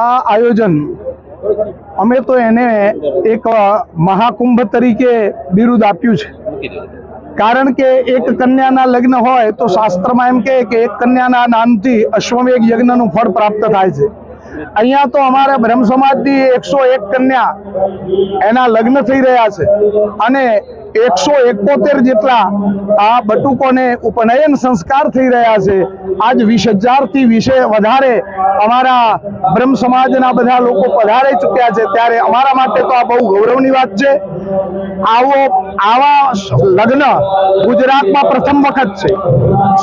આ આયોજન અમે તો એને એક મહાકુંભ તરીકે બિરુદ આપ્યું છે. કારણ કે એક કન્યાના લગ્ન હોય તો શાસ્ત્રમાં એમ કહે કે એક કન્યાના નામથી અશ્વમેઘ યજ્ઞનું ફળ પ્રાપ્ત થાય છે. અહીંયા તો અમારા બ્રહ્મ સમાજની એકસો એક કન્યા એના લગ્ન થઈ રહ્યા છે. અને એકસો એકોતેર જેટલા આ બટુકોને ઉપનયન સંસ્કાર થઈ રહ્યા છે. આજ વીસ હજારથી વિશે વધારે અમારા બ્રહ્મ સમાજના બધા લોકો પધારે ચૂક્યા છે. ત્યારે અમારા માટે તો આ બહુ ગૌરવની વાત છે. આવો, આવા લગ્ન ગુજરાતમાં પ્રથમ વખત છે.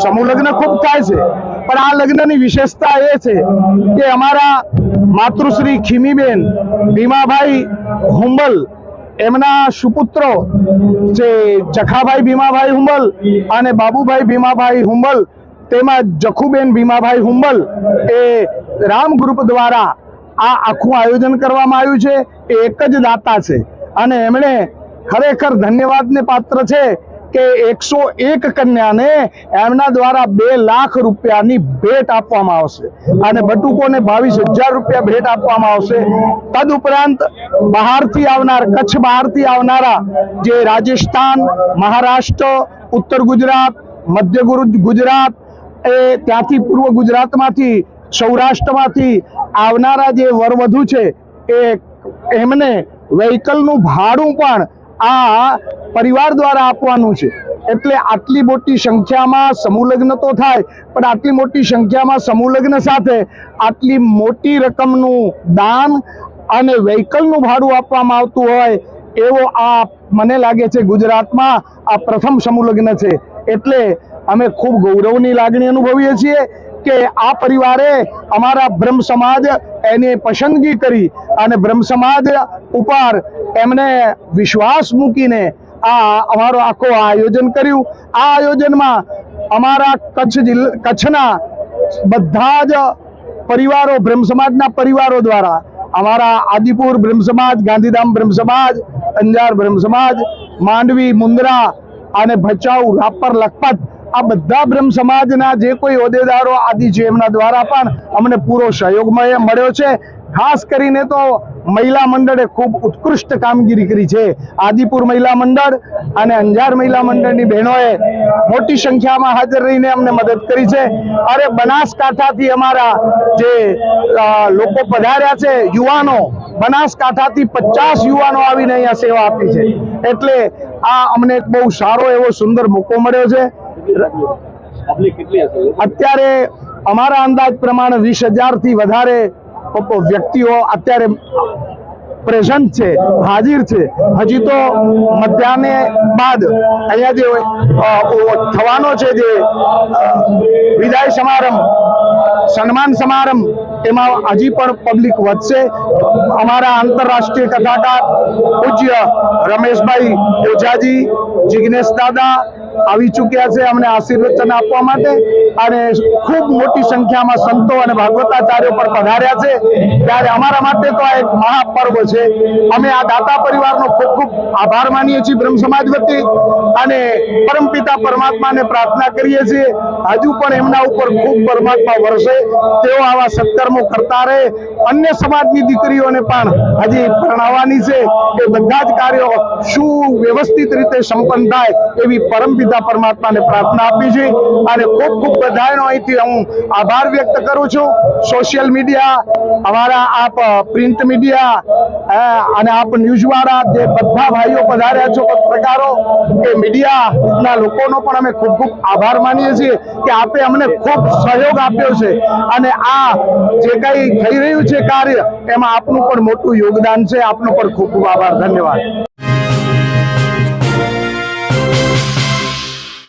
સમૂહ લગ્ન ખૂબ થાય છે. પણ આ લગ્નની વિશેષતા એ છે કે અમારા માતૃશ્રી ખીમીબેન, ભીમાભાઈ હુંબલ, એમના સુપુત્રો જે જખાભાઈ ભીમાભાઈ હુંબલ અને બાબુભાઈ ભીમાભાઈ હુંબલ તેમજ જખુબેન ભીમાભાઈ હુંબલ એ રામ ગ્રુપ દ્વારા આ આખું આયોજન કરવામાં આવ્યું છે. એ એક જ દાતા છે. અને એમણે ખરેખર ધન્યવાદને પાત્ર છે કે એકસો એક કન્યાને એમના દ્વારા બે લાખ રૂપિયાની ભેટ આપવામાં આવશે અને બટુકોને બાવીસ હજાર રૂપિયા ભેટ આપવામાં આવશે. તદુપરાંત બહારથી આવનાર, કચ્છ બહારથી આવનારા જે રાજસ્થાન, મહારાષ્ટ્ર, ઉત્તર ગુજરાત, મધ્ય ગુજરાત એ ત્યાંથી પૂર્વ ગુજરાતમાંથી, સૌરાષ્ટ્રમાંથી આવનારા જે વરવધુ છે, એ એમને વ્હીકલનું ભાડું પણ આ પરિવાર દ્વારા આપવાનું છે. એટલે આટલી મોટી સંખ્યામાં સમૂહ તો થાય, પણ આટલી મોટી સંખ્યામાં સમૂહ લગ્ન સાથે આટલી મોટી રકમનું દાન અને વ્હીકલનું ભાડું આપવામાં આવતું હોય, એવો આ મને લાગે છે ગુજરાતમાં આ પ્રથમ સમૂહ છે. એટલે અમે ખૂબ ગૌરવની લાગણી અનુભવીએ છીએ. કે આ પરિવારે અમારા બ્રહ્મ સમાજ એની પસંદગી કરી અને બ્રહ્મ સમાજ ઉપર એમને વિશ્વાસ મૂકીને આ અમારો આખો આયોજન કર્યું. આ આયોજનમાં અમારા કચ્છ જિલ્લા, કચ્છના બધા જ પરિવારો, બ્રહ્મ સમાજના પરિવારો દ્વારા અમારા આદિપુર બ્રહ્મ સમાજ, ગાંધીધામ બ્રહ્મ સમાજ, અંજાર બ્રહ્મ સમાજ, માંડવી, મુન્દ્રા અને ભચાઉ, રાપર, લખપત આ બધા બ્રહ્મ સમાજના જે કોઈ હોદ્દેદારો આદિ છે, એમના દ્વારા પણ અમને પૂરો સહયોગ મળ્યો છે. ખાસ કરીને તો મહિલા મંડળે ખૂબ ઉત્કૃષ્ટ કામગીરી કરી છે. આદિપુર મહિલા મંડળ અને અંજાર મહિલા મંડળની બહેનોએ મોટી સંખ્યામાં હાજર રહીને અમને મદદ કરી છે. અરે બનાસકાંઠાથી અમારા જે લોકો પધાર્યા છે, યુવાનો બનાસકાંઠાથી પચાસ યુવાનો આવીને અહીંયા સેવા આપી છે. એટલે આ અમને એક બહુ સારો એવો સુંદર મોકો મળ્યો છે. અત્યારે અમારા અંદાજ પ્રમાણે વીસથી વધારે વ્યક્તિઓ અત્યારે પ્રેઝન્ટ છે, હાજર છે. હજી તો મધ્યાહને બાદ અહીંયા જે થવાનો છે જે વિદાય સમારંભ, સન્માન સમારંભ, એમાં હજી પણ પબ્લિક વધશે. અમારા આંતરરાષ્ટ્રીય કથાકાર પૂજ્ય રમેશભાઈ ઓઝાજી જિજ્ઞેશ દાદા આવી ચૂક્યા છે અમને આશીર્વચન આપવા માટે અને ખૂબ મોટી સંખ્યામાં સંતો અને ભાગવતાચાર્યો પણ પધાર્યા છે. ત્યારે અમારા માટે તો આ એક મહાપર્વ છે. અમે આ દાતા પરિવારનો ખૂબ ખૂબ આભાર માનીએ છીએ બ્રહ્મ સમાજ વતી અને પરમપિતા પરમાત્માને પ્રાર્થના કરીએ છીએ. હજુ પણ એમના ઉપર ખૂબ પરમાત્મા વરસે. તેઓ આવા સત્કર્મો કરતા રહે. અન્ય સમાજની દીકરીઓને પણ હજી પરણાવવાની છે એ બધા જ કાર્યો સુવ્યવસ્થિત રીતે સંપન્ન થાય એવી પરમપિતા પરમાત્માને પ્રાર્થના આપી છે. અને ખૂબ ખૂબ બધાનો અહીંથી હું આભાર વ્યક્ત કરું છું. સોશિયલ મીડિયા અમારા આપ પ્રિન્ટ મીડિયા અને આપ ન્યૂઝવાળા જે બધા ભાઈઓ પધાર્યા છો પત્રકારો કે મીડિયાના લોકોનો પણ અમે ખૂબ ખૂબ આભાર માનીએ છીએ કે આપે અમને ખૂબ સહયોગ આપ્યો છે. અને આ જે કંઈ થઈ રહ્યું છે કાર્ય, એમાં આપનું પણ મોટું યોગદાન છે. આપનો પણ ખૂબ ખૂબ આભાર. ધન્યવાદ.